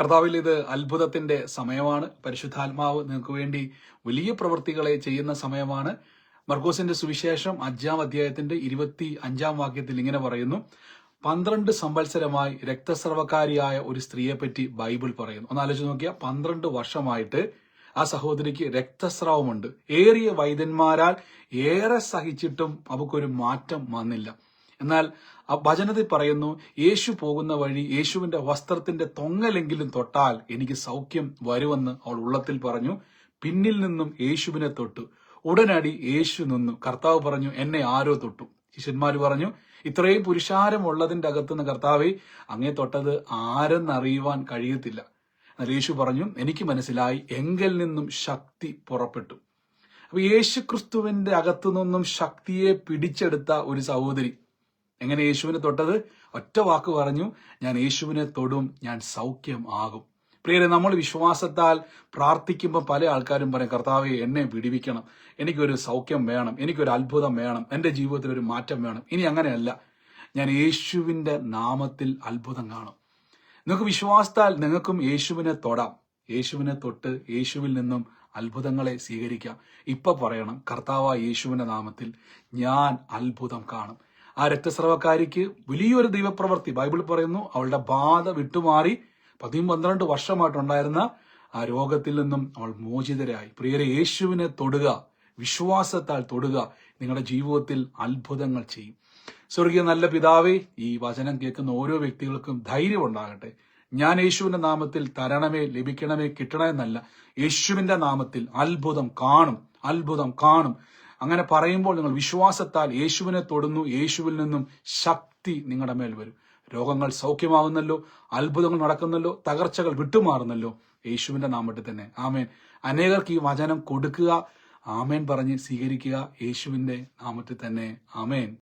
കർത്താവിൽ ഇത് അത്ഭുതത്തിന്റെ സമയമാണ്. പരിശുദ്ധാത്മാവ് നിങ്ങൾക്ക് വേണ്ടി വലിയ പ്രവൃത്തികളെ ചെയ്യുന്ന സമയമാണ്. മർക്കോസിന്റെ സുവിശേഷം അഞ്ചാം അധ്യായത്തിന്റെ ഇരുപത്തി അഞ്ചാം വാക്യത്തിൽ ഇങ്ങനെ പറയുന്നു. പന്ത്രണ്ട് സംവത്സരമായി രക്തസ്രവക്കാരിയായ ഒരു സ്ത്രീയെപ്പറ്റി ബൈബിൾ പറയുന്നു. ഒന്ന് ആലോചിച്ച് നോക്കിയാൽ പന്ത്രണ്ട് വർഷമായിട്ട് ആ സഹോദരിക്ക് രക്തസ്രാവമുണ്ട്. ഏറിയ വൈദ്യന്മാരാൽ ഏറെ സഹിച്ചിട്ടും അവക്കൊരു മാറ്റം വന്നില്ല. എന്നാൽ ആ വചനത്തിൽ പറയുന്നു യേശു പോകുന്ന വഴി യേശുവിന്റെ വസ്ത്രത്തിന്റെ തൊങ്ങലെങ്കിലും തൊട്ടാൽ എനിക്ക് സൗഖ്യം വരുമെന്ന് അവൾ ഉള്ളത്തിൽ പറഞ്ഞു. പിന്നിൽ നിന്നും യേശുവിനെ തൊട്ടു. ഉടനടി യേശു നിന്നു. കർത്താവ് പറഞ്ഞു എന്നെ ആരോ തൊട്ടു. ശിഷ്യന്മാർ പറഞ്ഞു ഇത്രയും പുരുഷാരം ഉള്ളതിന്റെ അകത്തുനിന്ന് കർത്താവെ അങ്ങേ തൊട്ടത് ആരെന്നറിയുവാൻ കഴിയത്തില്ല. എന്നാൽ യേശു പറഞ്ഞു എനിക്ക് മനസ്സിലായി എങ്കിൽ നിന്നും ശക്തി പുറപ്പെട്ടു. അപ്പൊ യേശു ക്രിസ്തുവിന്റെ അകത്തു നിന്നും ശക്തിയെ പിടിച്ചെടുത്ത ഒരു സഹോദരി എങ്ങനെ യേശുവിനെ തൊട്ടത്? ഒറ്റ വാക്ക് പറഞ്ഞു ഞാൻ യേശുവിനെ തൊടും ഞാൻ സൗഖ്യം ആകും. പ്രിയരെ നമ്മൾ വിശ്വാസത്താൽ പ്രാർത്ഥിക്കുമ്പോൾ പല ആൾക്കാരും പറയും കർത്താവെ എന്നെ വിടിവിക്കണം. എനിക്കൊരു സൗഖ്യം വേണം. എനിക്കൊരു അത്ഭുതം വേണം. എന്റെ ജീവിതത്തിൽ ഒരു മാറ്റം വേണം. ഇനി അങ്ങനെയല്ല. ഞാൻ യേശുവിന്റെ നാമത്തിൽ അത്ഭുതം കാണും. നിങ്ങൾക്ക് വിശ്വാസത്താൽ നിങ്ങൾക്കും യേശുവിനെ തൊടാം. യേശുവിനെ തൊട്ട് യേശുവിൽ നിന്നും അത്ഭുതങ്ങളെ സ്വീകരിക്കാം. ഇപ്പൊ പറയണം കർത്താവ് യേശുവിന്റെ നാമത്തിൽ ഞാൻ അത്ഭുതം കാണും. ആ രക്തസ്രവക്കാരിക്ക് വലിയൊരു ദൈവപ്രവൃത്തി. ബൈബിൾ പറയുന്നു അവളുടെ ബാധ വിട്ടുമാറി പതിയും പന്ത്രണ്ട് വർഷമായിട്ടുണ്ടായിരുന്ന ആ രോഗത്തിൽ നിന്നും അവൾ മോചിതരായി. പ്രിയരെ യേശുവിനെ തൊടുക വിശ്വാസത്താൽ തൊടുക നിങ്ങളുടെ ജീവിതത്തിൽ അത്ഭുതങ്ങൾ ചെയ്യും. സ്വർഗീയ നല്ല പിതാവേ ഈ വചനം കേൾക്കുന്ന ഓരോ വ്യക്തികൾക്കും ധൈര്യം ഉണ്ടാകട്ടെ. ഞാൻ യേശുവിന്റെ നാമത്തിൽ തരണമേ ലഭിക്കണമേ കിട്ടണമെന്നല്ല യേശുവിന്റെ നാമത്തിൽ അത്ഭുതം കാണും അത്ഭുതം കാണും. അങ്ങനെ പറയുമ്പോൾ നിങ്ങൾ വിശ്വാസത്താൽ യേശുവിനെ തൊടുന്നു യേശുവിൽ നിന്നും ശക്തി നിങ്ങളുടെ മേൽ വരും. രോഗങ്ങൾ സൗഖ്യമാവുന്നല്ലോ അത്ഭുതങ്ങൾ നടക്കുന്നല്ലോ തകർച്ചകൾ വിട്ടുമാറുന്നല്ലോ. യേശുവിന്റെ നാമത്തിൽ തന്നെ. ആമേൻ. അനേകർക്ക് ഈ വചനം കൊടുക്കുക. ആമേൻ പറഞ്ഞ് സ്വീകരിക്കുക. യേശുവിന്റെ നാമത്തിൽ തന്നെ. ആമേൻ.